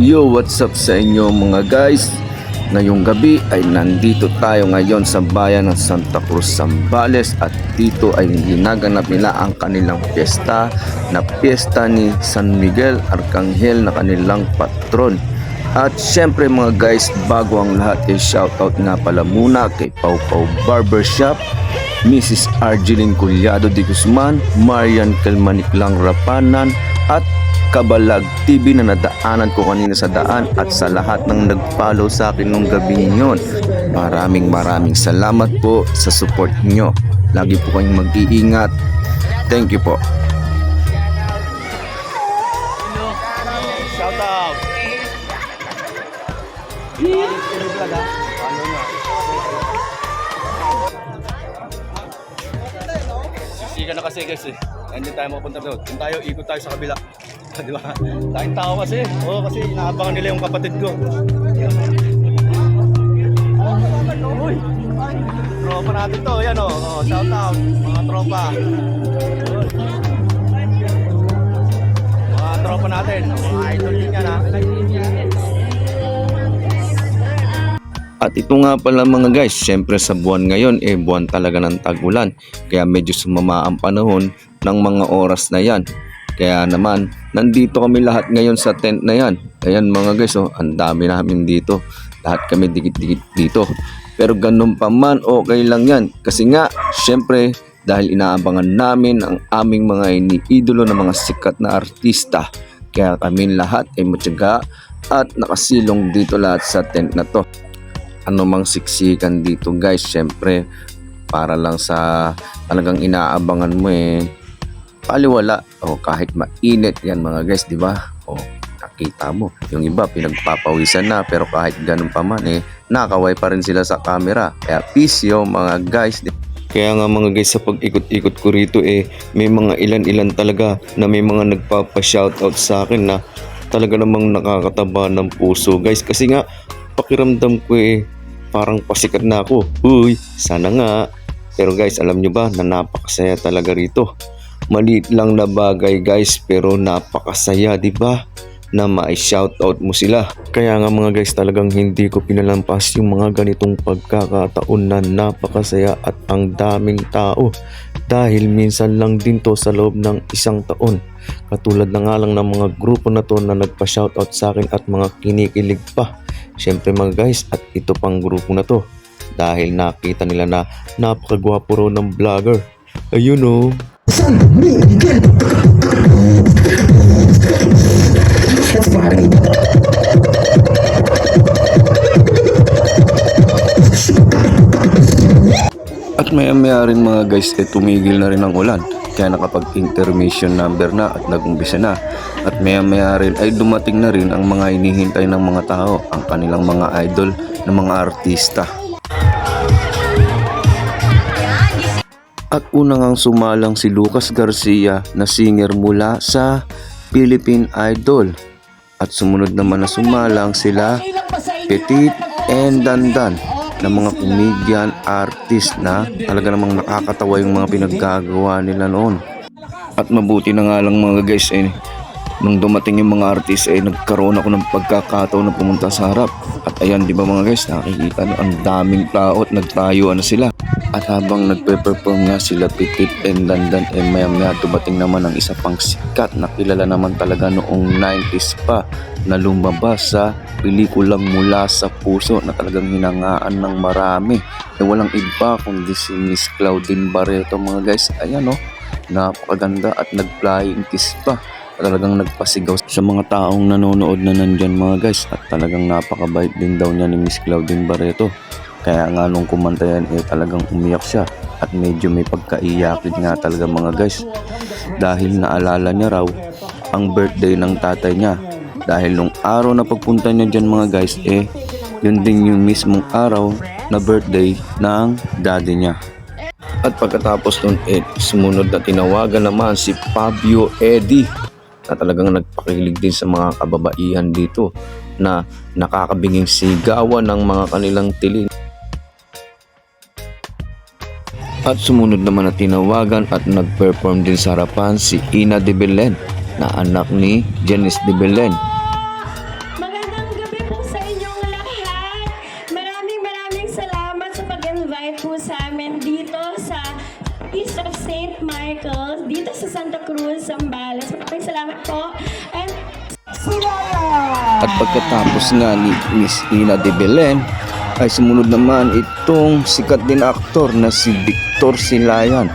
Yo, what's up sa inyo mga guys? Ngayong gabi ay nandito tayo ngayon sa bayan ng Santa Cruz, Zambales at dito ay ginaganap nila ang kanilang piyesta na piyesta ni San Miguel Arcangel na kanilang patron. At syempre mga guys, bago ang lahat ay shoutout nga pala muna kay Pau Pau Barbershop, Mrs. Argeline Culyado de Guzman, Marian Kalmaniklang Rapanan at Kabalag TV na nadaanan ko kanina sa daan at sa lahat ng nag-follow sa akin nung gabi yon. Maraming maraming salamat po sa support nyo. Lagi po kayong mag-iingat. Thank you po. Shout out. Sisiga na kasi guys eh. Nandiyan tayo mapunta doon. Kung tayo, ikot tayo sa kabila. Di ba? Tayong tao kasi. Oo, kasi inaabangan nila yung kapatid ko. Uy! Tropa natin to. Yan o. Oh. shout out. Mga tropa. Mga tropa natin. Mga idol din yan ha. At ito nga pala mga guys, syempre sa buwan ngayon, eh buwan talaga ng tag-ulan. Kaya medyo sumama ang panahon ng mga oras na yan. Kaya naman, nandito kami lahat ngayon sa tent na yan. Ayan mga guys, oh, ang dami namin dito. Lahat kami dikit-dikit dito. Pero ganun pa man, okay lang yan. Kasi nga, syempre, dahil inaabangan namin ang aming mga iniidolo na mga sikat na artista. Kaya kami lahat ay matyaga at nakasilong dito lahat sa tent na to ano mang siksikan dito guys syempre para lang sa talagang inaabangan mo eh paliwala o kahit mainit yan mga guys di ba o nakita mo yung iba pinagpapawisan na pero kahit ganun pa man eh nakaway pa rin sila sa camera kaya peace yo mga guys kaya nga mga guys sa pag-ikot-ikot ko rito eh may mga ilan-ilan talaga na may mga nagpapa-shoutout sa akin na talaga namang nakakataba ng puso guys kasi nga pakiramdam ko eh parang pasikat na ako. Uy, sana nga. Pero guys, alam nyo ba na napakasaya talaga rito. Maliit lang na bagay guys pero napakasaya, di ba? na ma-shoutout mo sila. Kaya nga mga guys talagang hindi ko pinalampas yung mga ganitong pagkakataon na napakasaya at ang daming tao dahil minsan lang din to sa loob ng isang taon. Katulad na nga lang ng mga grupo na to na nagpa-shoutout sa akin at mga kinikilig pa. Siyempre mga guys at ito pang grupo na to dahil nakita nila na napakagwapo raw ng vlogger. Ayun oh. San Miguel. That's party. At maya maya rin mga guys eh tumigil na rin ang ulan kaya nakapag intermission number na at nagumpisa na at maya maya rin ay dumating na rin ang mga inihintay ng mga tao ang kanilang mga idol ng mga artista at unang ang sumalang si Lucas Garcia na singer mula sa Philippine Idol at sumunod naman na sumalang sila Petit and Dandan na mga comedian artist na talaga namang nakakatawa yung mga pinaggagawa nila noon. At mabuti na nga lang mga guys eh, nung dumating yung mga artist eh nagkaroon ako ng pagkakataon na pumunta sa harap. At ayan di ba mga guys nakikita nyo ang daming tao at nagtayuan na sila. At habang nagpe-perform nga sila Pitit and Dandan eh maya maya dumating naman ang isa pang sikat na kilala naman talaga noong 90s pa na lumabas sa pelikulang mula sa puso na talagang hinangaan ng marami. Eh walang iba kundi si Miss Claudine Barreto mga guys. Ayan o, napakaganda at nag-flying kiss pa. Talagang nagpasigaw sa mga taong nanonood na nandyan mga guys. At talagang napakabait din daw niya ni Miss Claudine Barreto. Kaya nga nung kumanta yan eh talagang umiyak siya. At medyo may pagkaiyakin nga talaga mga guys. Dahil naalala niya raw ang birthday ng tatay niya dahil nung araw na pagpunta niya dyan mga guys eh yun din yung mismong araw na birthday ng daddy niya at pagkatapos nun eh sumunod na tinawagan naman si Fabio Eddy na talagang nagpakilig din sa mga kababaihan dito na nakakabinging sigawan ng mga kanilang tiling at sumunod naman na tinawagan at nag-perform din sa harapan si Ina de Belen na anak ni Janice de Belen Michael dito sa Santa Cruz, Zambales. Maraming salamat po. And At pagkatapos nga ni Miss Ina de Belen ay sumunod naman itong sikat din aktor na si Victor Silayan.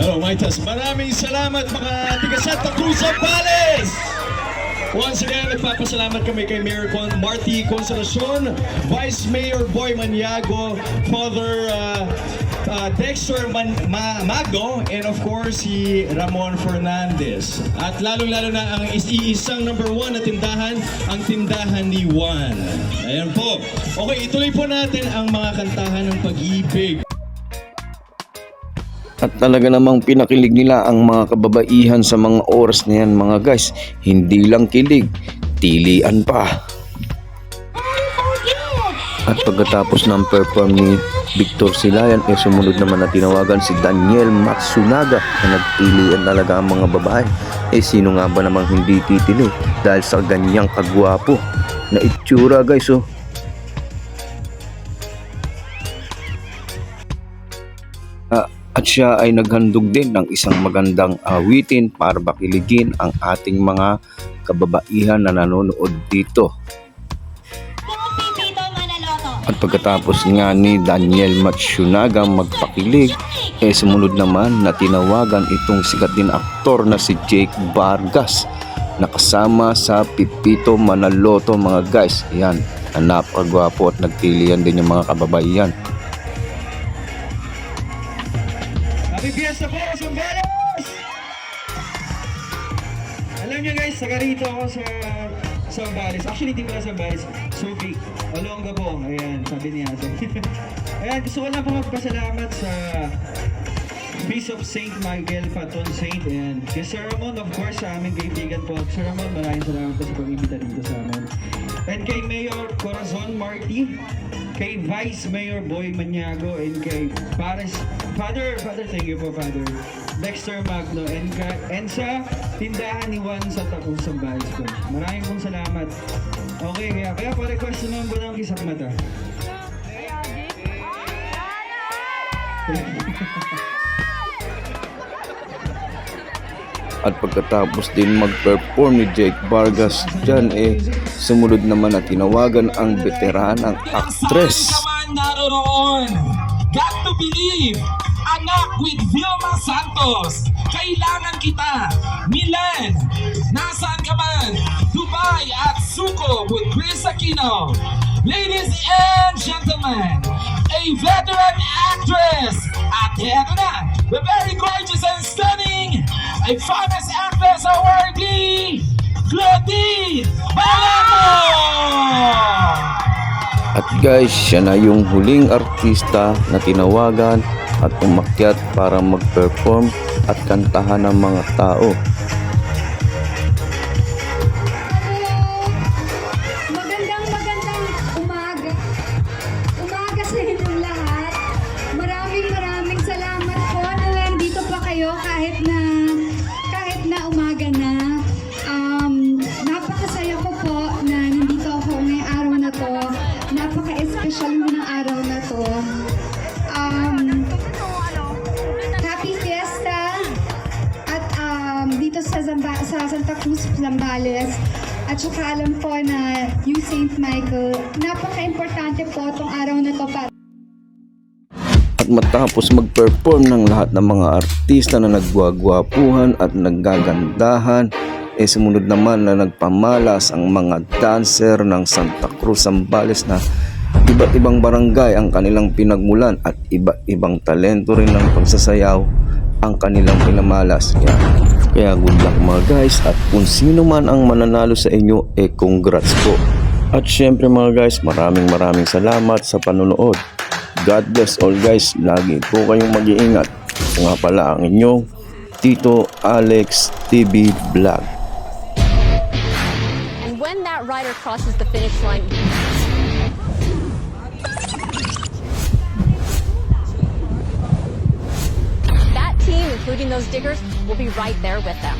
Hello, Maitas. Maraming salamat mga tiga Santa Cruz Zambales! Once again, nagpapasalamat kami kay Mayor Con Marty Consolacion, Vice Mayor Boy Maniago, Father uh, uh, Dexter Man Ma Mago, and of course si Ramon Fernandez. At lalong-lalo na ang is iisang number one na tindahan, ang tindahan ni Juan. Ayan po. Okay, ituloy po natin ang mga kantahan ng pag-ibig. At talaga namang pinakilig nila ang mga kababaihan sa mga oras na yan mga guys. Hindi lang kilig, tilian pa. At pagkatapos ng perform ni Victor Silayan, eh sumunod naman na tinawagan si Daniel Matsunaga na nagtilian talaga ang mga babae. Eh sino nga ba namang hindi titili dahil sa ganyang kagwapo na itsura guys oh. Ah, at siya ay naghandog din ng isang magandang awitin para bakiligin ang ating mga kababaihan na nanonood dito. At pagkatapos nga ni Daniel Matsunaga magpakilig, eh sumunod naman na tinawagan itong sikat din aktor na si Jake Vargas na kasama sa Pipito Manaloto mga guys. Yan, na napakagwapo at nagtilian din yung mga kababaihan. Happy Fiesta po, Zambales! Alam niyo guys, taga rito ako sa Zambales. Actually, hindi pala Zambales. Sophie. Olonga po. Ayan, sabi niya. Ayan, gusto ko lang po magpasalamat sa of Saint Michael, Patron Saint, and kay Sir Ramon, of course, sa aming kaibigan po. Sir Ramon, maraming salamat po sa pag-ibita dito sa amin. And kay Mayor Corazon Marty, kay Vice Mayor Boy Maniago, and kay Paris, Father, Father, thank you po, Father. Dexter Magno, and, ka, and sa tindahan ni Juan sa Tapos sa Balis po. Maraming pong salamat. Okay, kaya, kaya po request naman po ng kisap mata. At pagkatapos din mag-perform ni Jake Vargas dyan eh sumunod naman na tinawagan ang veteranang actress. Got to believe. Anak with Vilma Santos. Kailangan kita. Milan. Nasaan ka man? Dubai at Suko with Chris Aquino. Ladies and gentlemen, a veteran actress. At eto na, the very gorgeous and stunning, a famous actress awardee, Claudine Barreto! At guys, siya na yung huling artista na tinawagan at umakyat para mag-perform at kantahan ng mga tao. Alam po na yung St. Michael, napaka-importante po itong araw na to para At matapos mag-perform ng lahat ng mga artista na nagwagwapuhan at naggagandahan, eh sumunod naman na nagpamalas ang mga dancer ng Santa Cruz Zambales na iba't ibang barangay ang kanilang pinagmulan at iba't ibang talento rin ng pagsasayaw ang kanilang pinamalas. Kaya, kaya good luck mga guys at kung sino man ang mananalo sa inyo, eh congrats po. At syempre mga guys, maraming maraming salamat sa panonood. God bless all guys. Lagi po kayong mag-iingat. Ito nga pala ang inyong Tito Alex TV Vlog. And when that rider crosses the finish line, that team, including those diggers, will be right there with them.